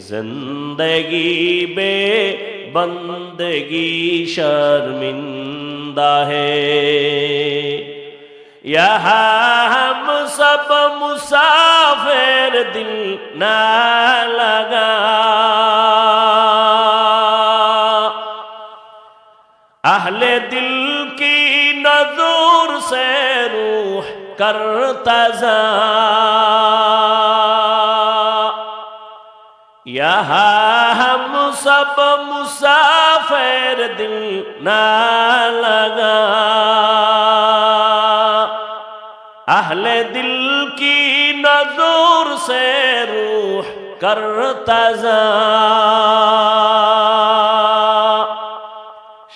زندگی بے بندگی شرمندہ ہے یہاں ہم سب مسافر دل نہ لگا اہل دل کی نظور سے روح کر تزا यहाँ हम सब मुसाफिर दिल ना लगा अहले दिल की नजूर से रूह करता जा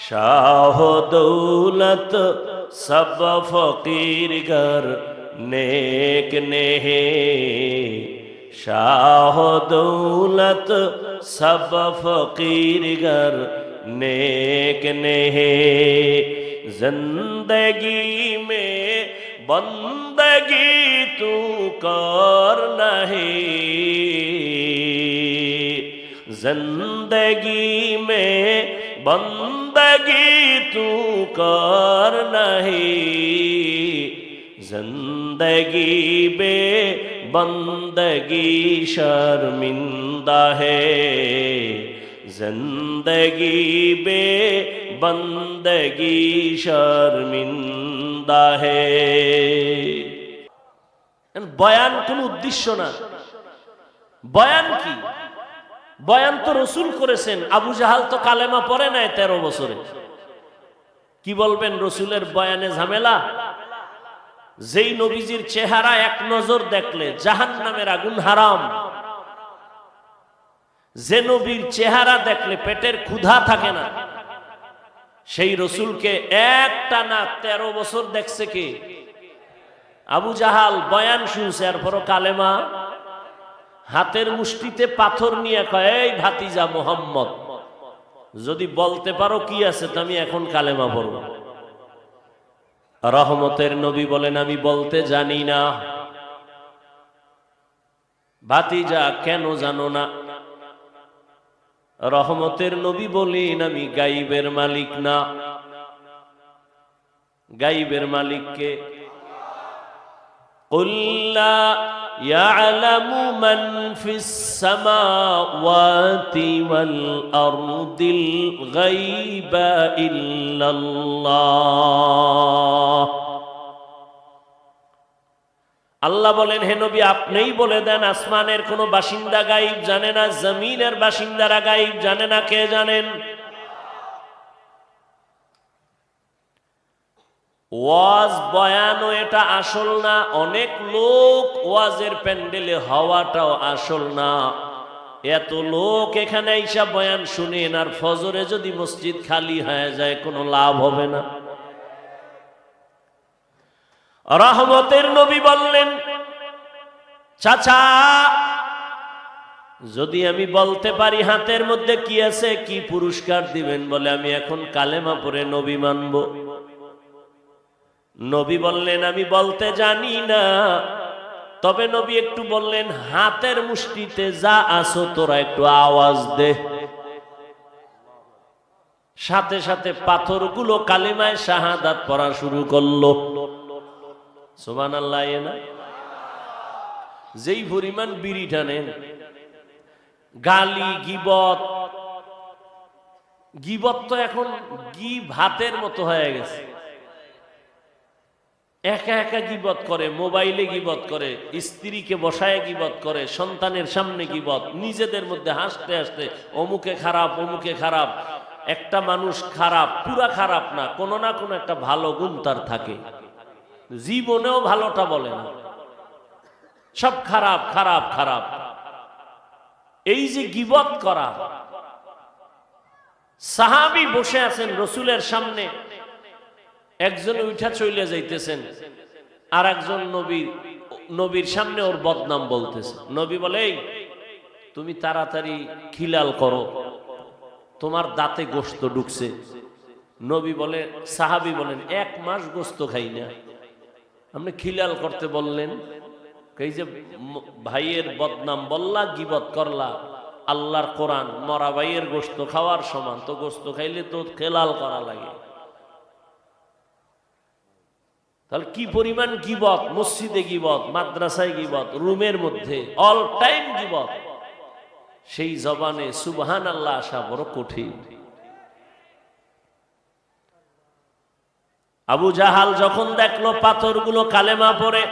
शाह दौलत सब फकीर घर नेक ने शाह दौलत सब फकीर घर नेक ने जिंदगी में बंदगी तू कर नहीं जिंदगी में बंदगी तू कर नहीं जिंदगी बे বন্দগি শর্মিন্দা হে। زندگی বে বন্দগি শর্মিন্দা হে। বয়ান কোন উদ্দেশ্য না। বয়ান কি? বয়ান তো রসুল করেছেন। আবু জাহাল তো কালেমা পড়ে নাই তেরো বছরে। কি বলবেন রসুলের বয়ানে ঝামেলা? যেই নবীজির চেহারা এক নজর দেখলে জাহান নামের আগুন হারাম। যে নবীর চেহারা দেখলে পেটের ক্ষুধা থাকে না। সেই রসুলকে একটা না তেরো বছর দেখছে কি? আবু জাহাল বয়ান শুনছে, আর পরও কালেমা, হাতের মুষ্টিতে পাথর নিয়ে কয়, এই ভাতিজা মোহাম্মদ, যদি বলতে পারো কি আছে তো আমি এখন কালেমা পড়ব। রহমতের নবী বলেন, আমি বলতে জানি না। ভাতিজা, কেন জানো না? রহমতের নবী বলেন, আমি গাইবের মালিক না। গাইবের মালিককে? কল্লা يعلم من في السماوات والأرض الغيب إلا الله আল্লাহ বলেন হে নবী আপনিই বলে দেন আসমানের কোনো বাসিন্দা গাইব জানে না জমিনের বাসিন্দারা গাইব জানে না কে জানেন ওয়াজ বয়ানও এটা আসল না, অনেক লোক ওয়াজের প্যান্ডেলে হওয়াটাও আসল না। এত লোক এখানে এইসব বয়ান শুনেন আর ফজরে যদি মসজিদ খালি হয়ে যায়, কোনো লাভ হবে না। রহমতের নবী বললেন, চাচা, যদি আমি বলতে পারি হাতের মধ্যে কি আছে, কি পুরস্কার দিবেন বলে আমি এখন কালেমা পরে নবী মানবো। নবী বললেন, আমি বলতে জানি না। তবে নবী একটু বললেন, হাতের মুষ্টিতে যা আসো তোরা একটু আওয়াজ দে। সাথে সাথে পাথরগুলো কালিমায় শাহাদাত পড়া শুরু করল। সোমান আল্লাহ না? যেই পরিমাণ বিড়ি টানেন, গালি, গিবত গিবত তো এখন গি ভাতের মতো হয়ে গেছে। একা একা গিবত করে, মোবাইলে গিবত করে, স্ত্রীকে বসায় গিবত করে, সন্তানের সামনে গিবত, নিজেদের মধ্যে হাসতে হাসতে, অমুকে খারাপ অমুকে খারাপ, একটা মানুষ খারাপ, পুরা খারাপ না, কোনো না কোনো একটা ভালো গুণ তার থাকে। জীবনেও ভালোটা বলে না। সব খারাপ খারাপ খারাপ। এই যে গিবত করা, সাহাবি বসে আছেন রসুলের সামনে একজন উঠা চলে যাইতেছেন আর একজন নবীর নবীর সামনে ওর বদনাম বলতেছে। নবী বলে তুমি তাড়াতাড়ি খিলাল করো, তোমার দাঁতে গোস্ত ঢুকছে। নবী বলে, সাহাবি বলেন, এক মাস গোস্ত খাই না। আপনি খিলাল করতে বললেন, এই যে ভাইয়ের বদনাম বললা, গিবত করলা, আল্লাহর কোরআন, মরা ভাইয়ের গোস্ত খাওয়ার সমান, তো গোস্ত খাইলে তো খেলাল করা লাগে। তাহলে কি পরিমাণ গিবত? মসজিদে গিবত, মাদ্রাসায় গিবত, রুমের মধ্যে অল টাইম গিবত। সেই জবানে সুবহান আল্লাহ আসা বড় কঠিন। আবু জাহাল যখন দেখল পাথরগুলো কালেমা পড়ে,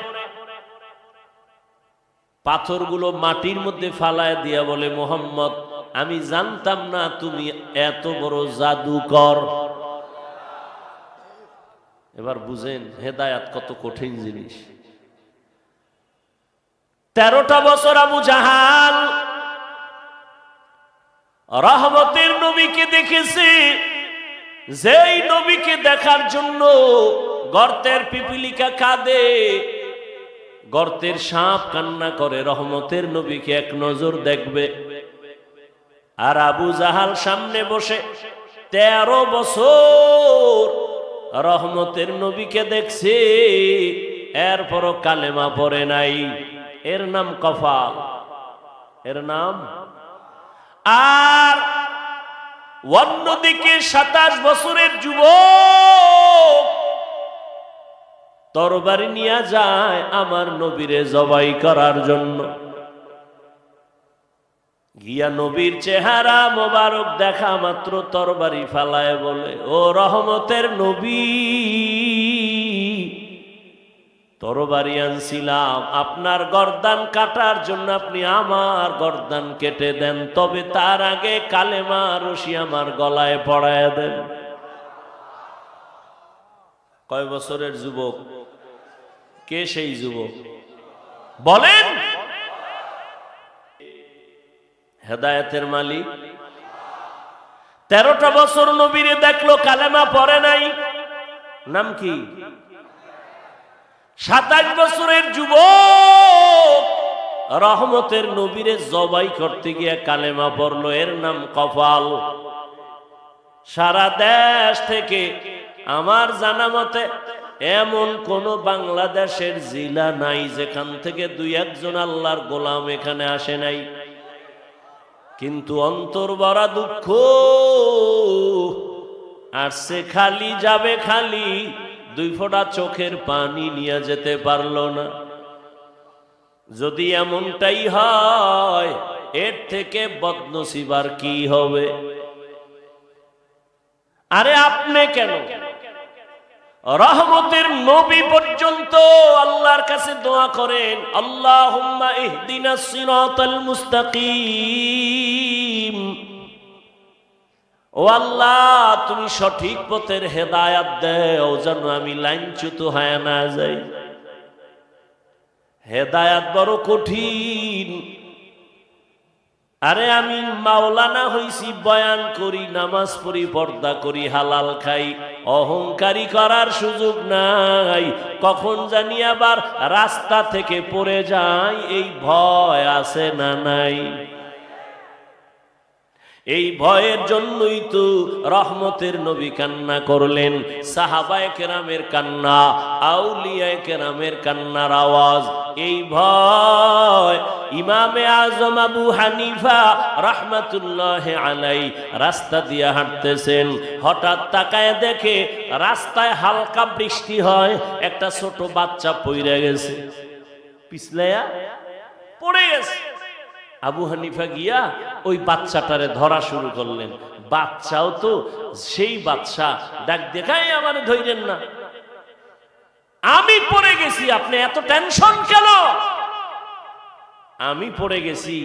পাথরগুলো মাটির মধ্যে ফালায় দিয়া বলে, মোহাম্মদ, আমি জানতাম না তুমি এত বড় জাদুকর। এবার বুঝেন হেদায়াত কত কঠিন জিনিস। তেরোটা বছর আবু জাহাল রহমতের নবীকে দেখেছে। যেই নবীকে দেখার জন্য গর্তের পিপিলিকা কাঁদে, গর্তের সাপ কান্না করে, রহমতের নবীকে এক নজর দেখবে। আর আবু জাহাল সামনে বসে, তেরো বছর রহমতের নবীকে দেখছে, এরপরও কালেমা পড়ে নাই। এর নাম কফাল। এর নাম? আর অন্যদিকে সাতাশ বছরের যুবক তরবারি নিয়ে যায় আমার নবীরে জবাই করার জন্য। গিয়া নবীর চেহারা মোবারক দেখা মাত্র তরবারি ফালায় বলে, ও রহমতের নবী, তরবারি আনছিলাম। আপনার গর্দান কাটার জন্য আপনি আমার গর্দান কেটে দেন, তবে তার আগে কালেমা রশি আমার গলায় পড়ায় দেন। কয় বছরের যুবক? কে সেই যুবক? বলেন! হেদায়েতের মালিক। তেরোটা বছর নবীরে দেখল, কালেমা পরে নাই। নাম কি? সাতাশ বছরের যুব রহমতের নবীরে জবাই করতে গিয়ে কালেমা পড়ল, এর নাম কপাল সারা দেশ থেকে আমার জানা মতে, এমন কোন বাংলাদেশের জেলা নাই যেখান থেকে দুই একজন আল্লাহর গোলাম এখানে আসে নাই। কিন্তু অন্তর বড়া দুঃখ আর সে খালি, যাবে খালি। দুই ফোঁটা চোখের পানি নিয়ে যেতে পারল না। যদি এমনটাই হয়, এর থেকে বদনসিবার কি হবে? আরে আপনি কেন? রহমতের নবী পর্যন্ত আল্লাহর কাছে দোয়া করেন আল্লাহ ইহদিনা ও আল্লাহ, তুমি সঠিক পথের হেদায়াত দেও যেন আমি লাইনচ্যুত হয় না যাই। হেদায়াত বড় কঠিন। আরে আমি মাওলানা হইছি, বয়ান করি, নামাজ পড়ি, পর্দা করি, হালাল খাই। অহংকারী করার সুযোগ নাই। কখন জানি আবার রাস্তা থেকে পড়ে যায় এই ভয় আছে না নাই? এই ভয়ের জন্যই তো রহমতের নবী কান্না করলেন। সাহাবায় কেরামের কান্না, আউলিয়ায় কেরামের কান্নার আওয়াজ, এই ভয় ইমামে আজম আবু হানিফা রহমাতুল্লাহ আলাই রাস্তা দিয়ে হাঁটতেছেন। হঠাৎ তাকায় দেখে রাস্তায় হালকা বৃষ্টি হয়, একটা ছোট বাচ্চা পইরা গেছে। পিছলাইয়া পড়ে গেছে। আবু হানিফা গিয়া ওই বাচ্চাটারে ধরা শুরু করলেন। বাচ্চাও তো সেই বাচ্চা, ডাক দেখাই আমার ধৈর্যেন না। আমি পড়ে গেছি, আপনি এত টেনশন কেন? আমি পড়ে গেছি,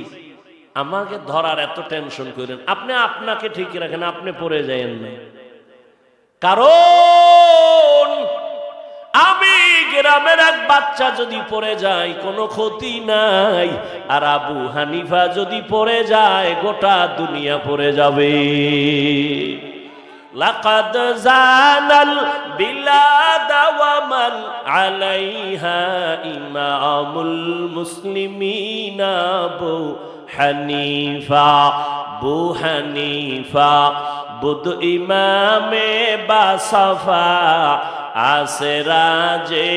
আমাকে ধরার এত টেনশন করেন। আপনি আপনাকে ঠিক রাখেন, আপনি পড়ে যায়েন না। কারণ গ্রামের এক বাচ্চা যদি পড়ে যায়, কোনো ক্ষতি নাই। আর আবু হানিফা যদি পড়ে যায়, গোটা দুনিয়া পড়ে যাবে। লাকাদ জানাল বিলাদ আলাইহা ইমামুল মুসলিমিনা বু হানিফা বু হানিফা বুদ ইমামে বাসাফা আসরাজে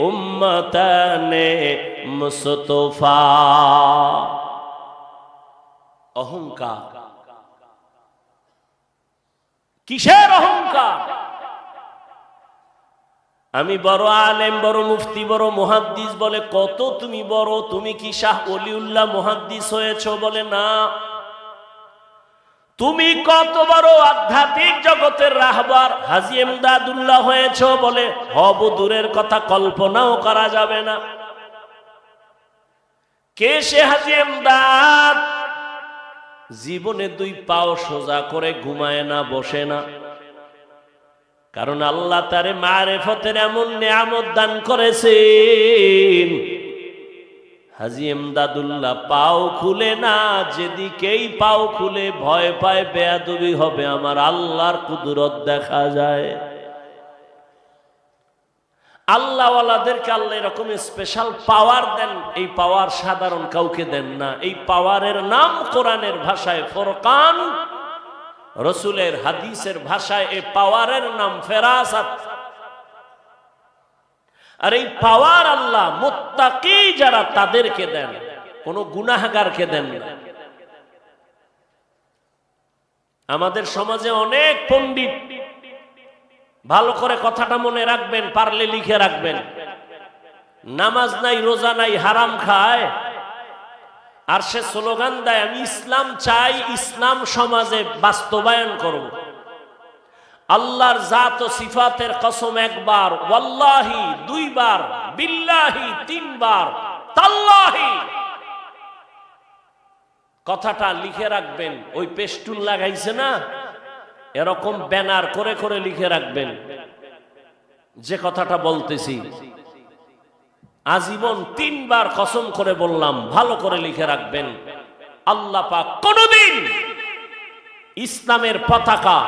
উম্মতানে মুস্তফা। অহংকার। কিসের অহংকার? আমি বড় আলেম, বড় মুফতি, বড় মুহাদ্দিস বলে কত তুমি বড়? তুমি কি শাহ অলিউল্লাহ মুহাদ্দিস হয়েছ বলে না? তুমি কত বড় আধ্যাত্মিক জগতের রাহবার হাজি এমদাদুল্লাহ হয়েছ বলে হব দূরের কথা কল্পনাও করা যাবে না। কে সে হাজি এমদাদ জীবনে দুই পাও সোজা করে ঘুমায় না, বসে না। কারণ আল্লাহ তারে মারেফতের এমন নিয়ামত দান করেছেন হাজি এমদাদুল্লাহ পাও খুলে না, যেদিকেই পাও খুলে ভয় পায়, বেয়াদবি হবে, আমার আল্লাহর কুদরত দেখা যায়। আল্লাহওয়ালাদেরকে আল্লাহ এরকম স্পেশাল পাওয়ার দেন, এই পাওয়ার সাধারণ কাউকে দেন না। এই পাওয়ারের নাম কোরআনের ভাষায় ফোরকান, রসুলের হাদিসের ভাষায় এই পাওয়ারের নাম ফেরাসাত। আর এই পাওয়ার আল্লাহ মুত্তাকি যারা তাদেরকে দেন, কোন গুনাহগারকে দেন আমাদের সমাজে অনেক পণ্ডিত ভালো করে কথাটা মনে রাখবেন, পারলে লিখে রাখবেন। নামাজ নাই, রোজা নাই, হারাম খায়। আর সে স্লোগান দেয়, আমি ইসলাম চাই, ইসলাম সমাজে বাস্তবায়ন করব। আল্লাহর জাত ও সিফাতের কসম একবার, ওয়াল্লাহি, দুইবার, বিল্লাহি, তিনবার, তাল্লাহি। কথাটা লিখে রাখবেন, ওই পেস্টুল লাগাইছে না? এরকম ব্যানার করে করে লিখে রাখবেন। যে কথাটা বলতেছি, আজীবন তিনবার কসম করে বললাম, ভালো করে লিখে রাখবেন। আল্লাহ পাক কোনদিন ইসলামের পতাকা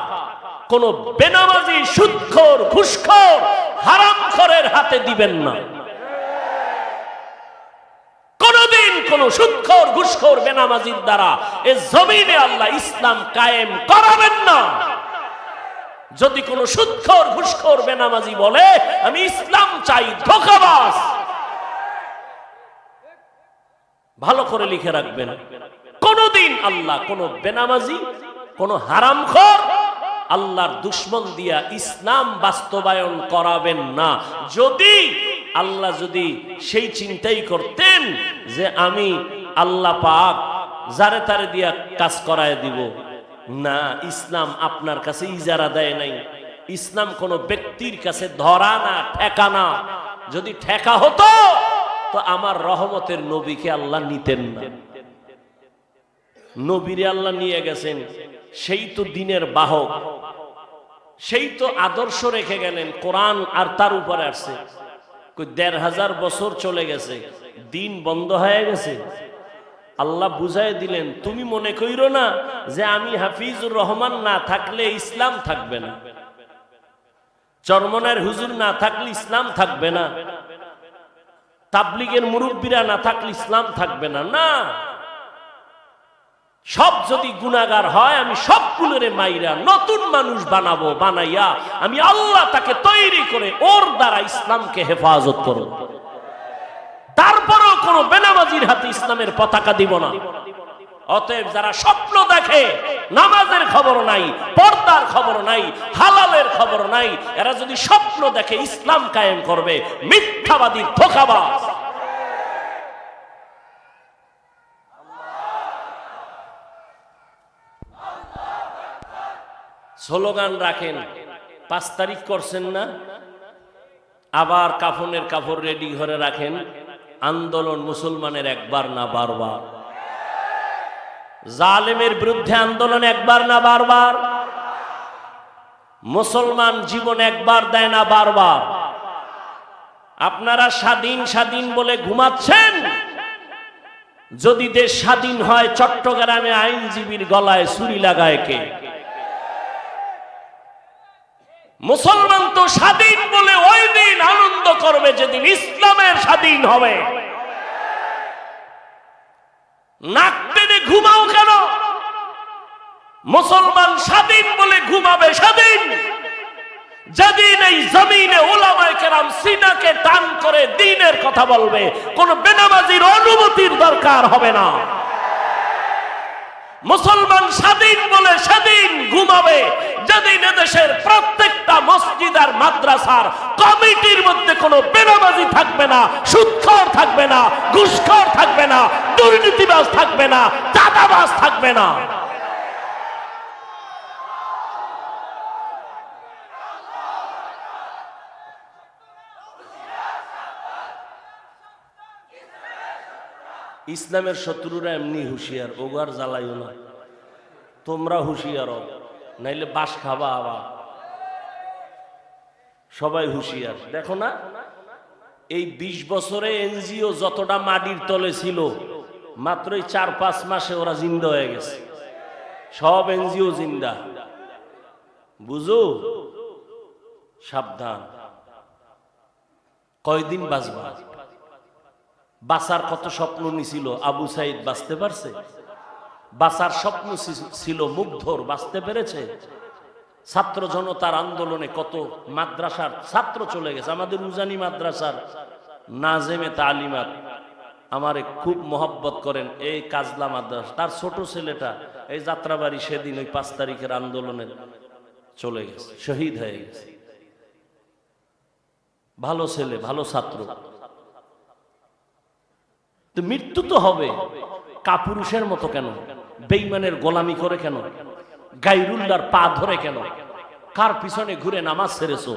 কোন বেনামাজি, সুৎখোর, ঘুষখোর হারামখোরের হাতে দিবেন না। কোনদিন কোন সুৎখোর, ঘুষখোর, বেনামাজির দ্বারা এ জমিনে আল্লাহ ইসলাম কায়েম করাবেন না। যদি কোন সুৎখোর, ঘুষখোর, বেনামাজি বলে, আমি ইসলাম চাই ধোকাবাস ভালো করে লিখে রাখবেন। কোনদিন আল্লাহ কোন বেনামাজি, কোন হারামখোর আল্লাহর দুশ্মন দিয়া ইসলাম বাস্তবায়ন করাবেন না। যদি আল্লাহ যদি সেই চিন্তাই করতেন যে আমি আল্লাহ পাক যারে তারে দিয়া কাজ করায় দিব। না, ইসলাম আপনার কাছে ইজারা দেয় নাই। ইসলাম কোন ব্যক্তির কাছে ধরা না, ঠেকা না। যদি ঠেকা হতো, তো আমার রহমতের নবীকে আল্লাহ নিতেন না। নবীরে আল্লাহ নিয়ে গেছেন। সেই তো দিনের বাহক। সেই তো আদর্শ রেখে গেলেন, কোরআন আর তার উপরে আসছে। দেড় হাজার বছর চলে গেছে, দিন বন্ধ হয়ে গেছে। আল্লাহ বুঝাই দিলেন, তুমি মনে কইরো না যে আমি হাফিজুর রহমান না থাকলে ইসলাম থাকবে না। চরমনার হুজুর না থাকলে ইসলাম থাকবে না। তাবলিগের মুরব্বীরা না থাকলে ইসলাম থাকবে না। না। সব যদি গুণাগার হয়, আমি সবগুলোরে মাইরা নতুন মানুষ বানাবো, বানাইয়া আমি আল্লাহ তাকে তৈরি করে ওর দ্বারা ইসলামকে হেফাজত করো তারপরেও কোন বেনামাজির হাতে ইসলামের পতাকা দিব না। অতএব যারা স্বপ্ন দেখে, নামাজের খবর নাই, পর্দার খবর নাই, হালালের খবর নাই, এরা যদি স্বপ্ন দেখে ইসলাম কায়েম করবে, মিথ্যাবাদী, ধোকাবাজ। স্লোগান রাখেন, পাঁচ তারিখ করছেন না, আবার কাফনের কাপড় রেডি ঘরে রাখেন, আন্দোলন মুসলমানের একবার না বারবার। জালেমের বিরুদ্ধে আন্দোলন একবার না বারবার, মুসলমান জীবন একবার দেয় না বারবার। আপনারা স্বাধীন স্বাধীন বলে ঘুমাচ্ছেন, যদি দেশ স্বাধীন হয়, চট্টগ্রামে আইনজীবীর গলায় ছুরি লাগায় কে? মুসলমান তো স্বাধীন বলে ওই দিন আনন্দ করবে যেদিন ইসলামের স্বাধীন হবে। নাক টেনে ঘুমাও কেন? মুসলমান স্বাধীন বলে ঘুমাবে স্বাধীন যেদিন এই জমিনে ওলামায় কেরাম সিনাকে টান করে দিনের কথা বলবে, কোন বেনামাজির অনুমতির দরকার হবে না। মুসলমান স্বাধীন বলে স্বাধীন ঘুমাবে যেদিন এদেশের প্রত্যেকটা মসজিদ আর মাদ্রাসার কমিটির মধ্যে কোনো বেনামাজি থাকবে না সুৎখর থাকবে না ঘুষখর থাকবে না দুর্নীতিবাজ থাকবে না চাঁদাবাজ থাকবে না। ইসলামের শত্রুরা এমনি হুঁশিয়ার ওগার জ্বালাইও না। তোমরা হুঁশিয়ার হও, নাইলে বাস খাবা আবার। সবাই হুঁশিয়ার। দেখো না, এই ২০ বছরে এনজিও যতটা মাটির তলে ছিল, মাত্রই চার পাঁচ মাসে ওরা জিন্দা হয়ে গেছে। সব এনজিও জিন্দা। বুঝো? সাবধান। কয়দিন বাঁচবা? বাঁচার কত স্বপ্ন নিছিল আবু সাইদ, বাঁচতে পারছে? বাসার স্বপ্ন ছিল মুগ্ধর, বাঁচতে পেরেছে? ছাত্র জনতার আন্দোলনে কত মাদ্রাসার ছাত্র চলে গেছে। আমাদের উজানি মাদ্রাসার নাজেমে তালিমাত আমারে খুব মহব্বত করেন এই কাজলা মাদ্রাসা। তার ছোট ছেলেটা এই যাত্রাবাড়ি সেদিন ওই পাঁচ তারিখের আন্দোলনে চলে গেছে, শহীদ হয়ে গেছে। ভালো ছেলে, ভালো ছাত্র। তো মৃত্যু তো হবে, কাপুরুষের মতো কেন? বেইমানের গোলামি করে কেন? গাইরুল্লার পা ধরে কেন? কার পিছনে ঘুরে নামাজ ছেড়েছো?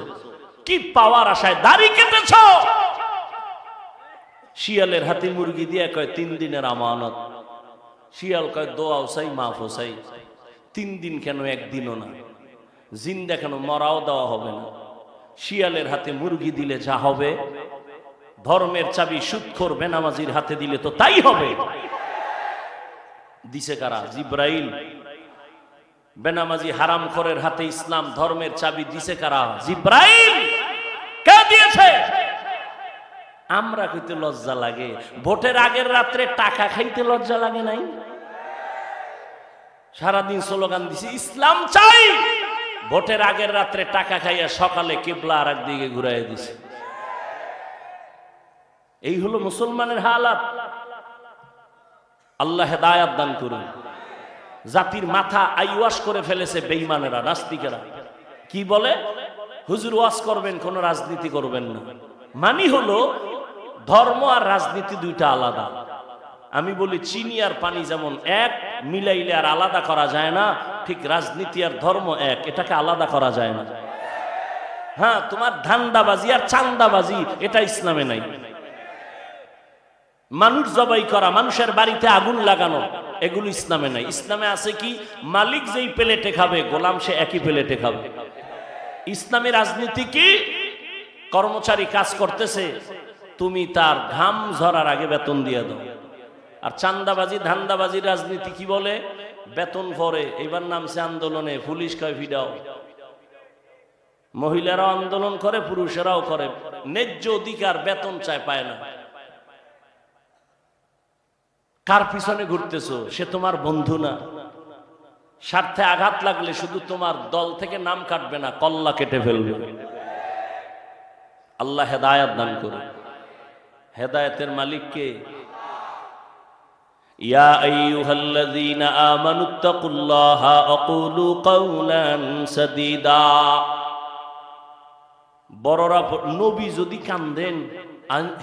কি পাওয়ার আশায় দাড়ি কেটেছ? শিয়ালের হাতে মুরগি দিয়ে কয়, তিন দিনের আমানত। শিয়াল কয়, দোয়া ওসাই মাফ ওসাই তিন দিন কেন একদিনও না? জিন্দা কেন মরাও দেওয়া হবে না? শিয়ালের হাতে মুরগি দিলে যা হবে? ধর্মের চাবি সুৎখোর বেনামাজির হাতে দিলে তো তাই হবে। দিছে কারা? জিব্রাইল। বেনামাজি হারাম খরের হাতে ইসলাম ধর্মের চাবি দিছে কারা? জিব্রাইল! কে দিয়েছে? আমরা কইতে লজ্জা লাগে। ভোটের আগের রাত্রে টাকা খাইতে লজ্জা লাগে নাই? সারাদিন স্লোগান দিছি, ইসলাম চাই! ভোটের আগের রাত্রে টাকা খাইয়া সকালে কেবলা আর একদিকে ঘুরাই দিছে। এই হলো মুসলমানের হালাত। আল্লাহ হেদায়াত দান করুন। জাতির মাথা আইওয়াস করে ফেলেছে বেইমানেরা নাস্তিকেরা। কি বলে? হুজুর ওয়াজ করবেন, কোনো রাজনীতি করবেন না। মানি হলো, ধর্ম আর রাজনীতি দুইটা আলাদা। আমি বলি, চিনি আর পানি যেমন এক, মিলাইলে আর আলাদা করা যায় না। ঠিক রাজনীতি আর ধর্ম এক, এটাকে আলাদা করা যায় না। হ্যাঁ তোমার ধান্দাবাজি আর চান্দাবাজি, এটা ইসলামে নাই। মানুষ জবাই করা, মানুষের বাড়িতে আগুন লাগানো, এগুলো ইসলামে নাই। ইসলামে আছে কি, মালিক যেই প্লেটে খাবে, গোলাম সে একই প্লেটে খাবে। ইসলামী রাজনীতি কি? কর্মচারী কাজ করতেছে, তুমি তার ঘাম ঝরার আগে বেতন দিয়ে দাও। আর চান্দাবাজি, ধান্দাবাজি রাজনীতি কি বলে? বেতন পরে এবার নামছে আন্দোলনে, পুলিশ কয়, ভিডাও। মহিলারাও আন্দোলন করে, পুরুষেরাও করে। ন্যায্য অধিকার বেতন চায়, পায় না। কার পিছনে ঘুরতেছো? সে তোমার বন্ধু না। স্বার্থে আঘাত লাগলে শুধু তোমার দল থেকে নাম কাটবে না, কল্লা কেটে ফেলবে। আল্লাহ হেদায়াত দান করুন। হেদায়তের মালিককে ইয়া আইয়ুহাল্লাযীনা আমানুত্তাকুল্লাহা আকুলু কাওলান সাদীদা। বড়রা নবী যদি কান্দেন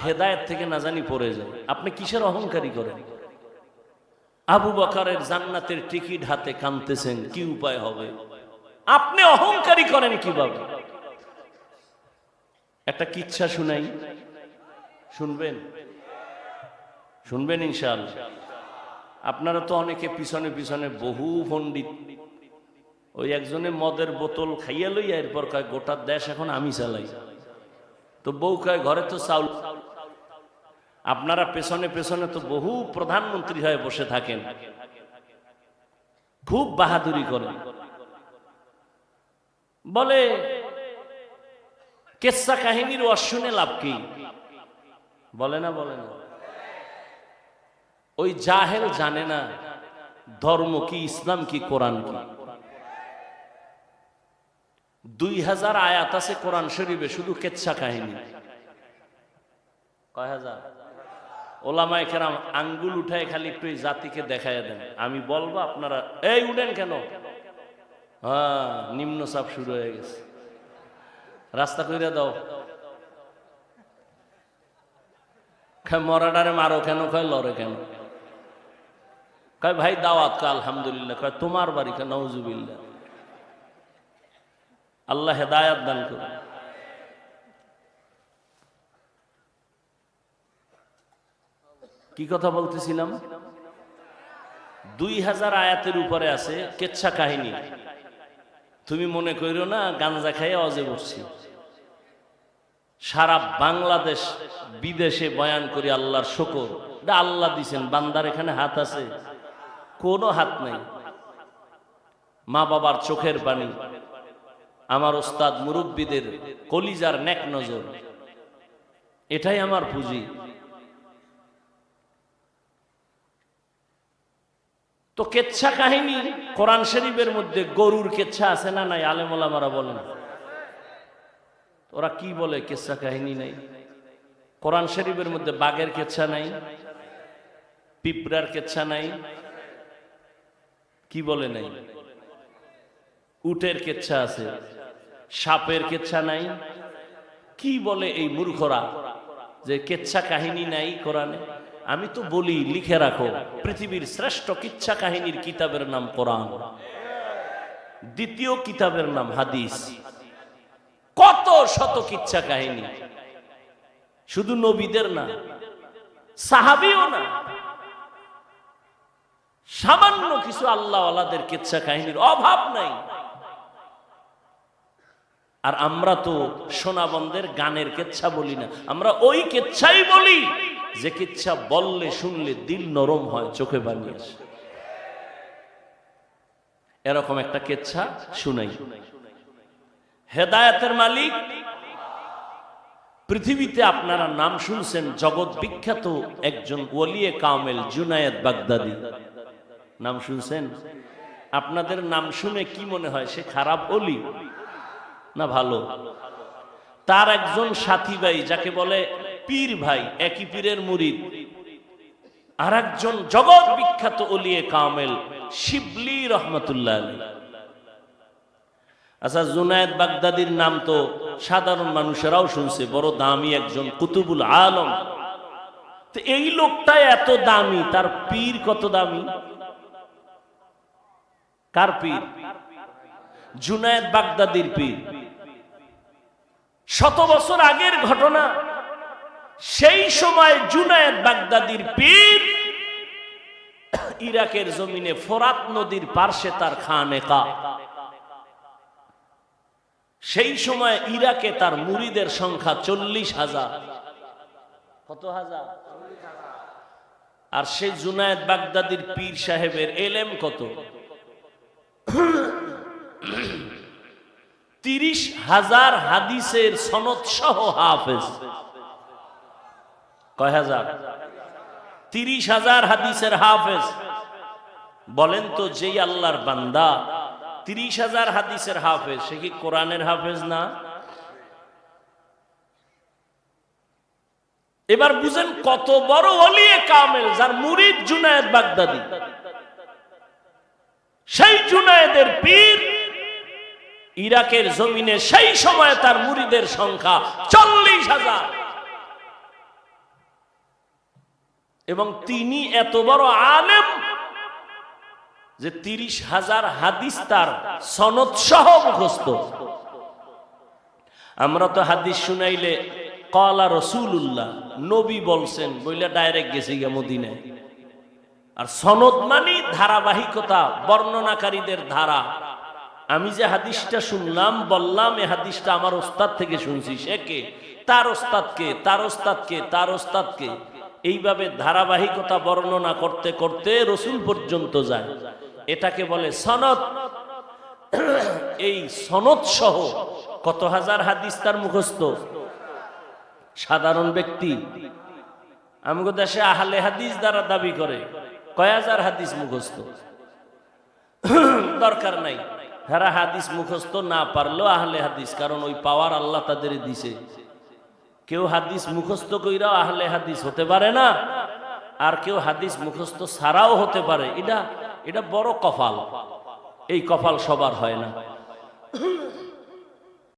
হেদায়েত থেকে না জানি পড়ে যায়। আপনি কিসের অহংকারী করেন? আবু বকারের জান্নাতের টিকিট হাতে কানতেছেন, কি উপায় হবে? আপনি অহংকারী করেন কীভাবে? একটা কিচ্ছা শুনাই। শুনবেন? শুনবেন ইনশাআল্লাহ। আপনারা তো অনেকে পিছনে পিছনে বহু পণ্ডিত। ওই একজনে মদের বোতল খাইয়া লইয়া এরপর কয়, গোটা দেশ এখন আমি চালাই। তো বউ কয়, ঘরে তো চাউল আপনারা পেছনে পেছনে তো বহু প্রধানমন্ত্রী হয়ে বসে থাকেন। খুব বাহাদুরি করেন। বলে, কেসা কাহিনীর ওয়াজ লাভ কি? বলে না বলে না। ওই জাহেল জানে না ধর্ম কি, ইসলাম কি, কোরআন কি। দুই হাজার আয়াত আছে কোরআন শরীফে, শুধু কেচ্ছা কাহিনী। কয় হাজার? ওলামায় কেরাম আঙ্গুল উঠায় খালি একটু জাতিকে দেখায় দেন। আমি বলব আপনারা, এই উঠেন কেন? হ্যাঁ নিম্ন চাপ শুরু হয়ে গেছে। রাস্তা কইরা দাও। মরাডারে মারো কেন? কয়, লড়ে কেন? কয়, ভাই, দাওয়াত কয়, আলহামদুলিল্লাহ। কয়, তোমার বাড়ি নওজুবিল্লাহ আল্লাহ হেদায়াত দান করুন। কি কথা বলতেছিলাম? দুই হাজার আয়াতের উপরে আছে, কেচ্ছা কাহিনী। তুমি মনে করিও না, গাঞ্জা খাইয়ে অজে বসছি। সারা বাংলাদেশ বিদেশে বয়ান করি আল্লাহর শকর। এটা আল্লাহ দিছেন, বান্দার এখানে হাত আছে। কোনো হাত নাই। মা বাবার চোখের পানি। আমার ওস্তাদ মুরব্বীদের কলিজার নেক নজর। এটাই আমার পুঁজি। তো কেচ্ছা কাহিনী? কোরআন শরীফের মধ্যে গরুর কেচ্ছা আছে না নাই? আলেমোলামারা বলেন। ওরা কি বলে কেচ্ছা কাহিনী নাই? কোরআন শরীফের মধ্যে বাঘের কেচ্ছা নাই? পিঁপড়ার কেচ্ছা নাই? কি বলে নাই? উটের কেচ্ছা আছে। সাপের কেচ্ছা নাই? কি বলে এই মূর্খরা যে কেচ্ছা কাহিনী নাই কোরআনে? আমি তো বলি, লিখে রাখো, পৃথিবীর শ্রেষ্ঠ কিচ্ছা কাহিনীর কিতাবের নাম কোরআন। দ্বিতীয় কিতাবের নাম হাদিস। কত শত কিচ্ছা কাহিনী। শুধু নবীদের না, সাহাবিও না। সামান্য কিছু আল্লাহ আল্লাহদের কিচ্ছা কাহিনীর অভাব নাই। আর আমরা তো সোনাবন্দের গানের কেচ্ছা বলি না, আমরা ওই কেচ্ছাই বলি। যে কিচ্ছা বললে, শুনলে দিল নরম হয়, চোখে বানিয়ে আসে। এরকম একটা কেচ্ছা শুনাই। হেদায়াতের মালিক, পৃথিবীতে আপনারা নাম শুনছেন, জগৎ বিখ্যাত একজন ওলিয়ে কামেল জুনায়েদ বাগদাদি। নাম শুনছেন? আপনাদের নাম শুনে কি মনে হয়, সে খারাপ অলি না ভালো? তার একজন সাথী ভাই, যাকে বলে পীর ভাই, একই পীরের মুরিদ। আর একজন জগৎ বিখ্যাত অলিয়ে কামেল, শিবলি রহমতুল্লাহ আচ্ছা জুনায়দ বাগদাদির নাম তো সাধারণ মানুষেরাও শুনছে, বড় দামি একজন কুতুবুল আলম। তো এই লোকটা এত দামি, তার পীর কত দামি? কার পীর? জুনায়দ বাগদাদির পীর। শত বছর আগের ঘটনা সেই সময় জুনায়দ বাগদাদির পীর ইরাকের জমিনে ফোরাত নদীর পার্শ্বে তার খানেকা। সেই সময় ইরাকে তার মুরিদের সংখ্যা চল্লিশ হাজার। কত হাজার? আর সে জুনায়দ বাগদাদির পীর সাহেবের এলেম কত? তিরিশ হাজার হাদিসের সনদ সহ হাফেজ। তিরিশ হাজার হাদিসের হাফেজ। বলেন তো আল্লাহর বান্দা তিরিশ হাজার হাদিসের হাফেজ, সে কি কোরআনের হাফেজ না? এবার বুঝেন কত বড় অলিয়ে কামেল, যার মুরিদ জুনায়েদ বাগদাদি। সেই জুনায়েদের পীর ইরাকের জমিনে সেই সময় তার মুরিদের সংখ্যা চল্লিশ হাজার। এবং তিনি এত বড় আলেম যে তিরিশ হাজার হাদিস তার সনদ সহ মুখস্থ। আমরা তো হাদিস শুনাইলে কলা রসুল্লাহ নবী বলছেন, বইলে ডাইরেক্ট গেছি গে মদিনায়। আর সনদ মানি ধারাবাহিকতা, বর্ণনাকারীদের ধারা। আমি যে হাদিসটা শুনলাম, বললাম এই হাদিসটা আমার ওস্তাদ থেকে শুনছি। সে কে? তার ওস্তাদকে তার ওস্তাদকে তার ওস্তাদকে এইভাবে ধারাবাহিকতা বর্ণনা করতে করতে রসুল পর্যন্ত যায়। এটাকে বলে সনদ। এই সনদ সহ কত হাজার হাদিস তার মুখস্থ? সাধারণ ব্যক্তি। আমগো দেশে আহলে হাদিস দ্বারা দাবি করে, কয় হাজার হাদিস মুখস্থ? দরকার নাই। যারা হাদিস মুখস্থ না পারল আহলে হাদিস, কারণ ওই পাওয়ার আল্লাহ তাদের দিছে। কেউ হাদিস মুখস্থ কইরাও আহলে হাদিস হতে পারে না, আর কেউ হাদিস মুখস্থ ছাড়াও হতে পারে। এটা এটা বড় কপাল এই কপাল সবার হয় না।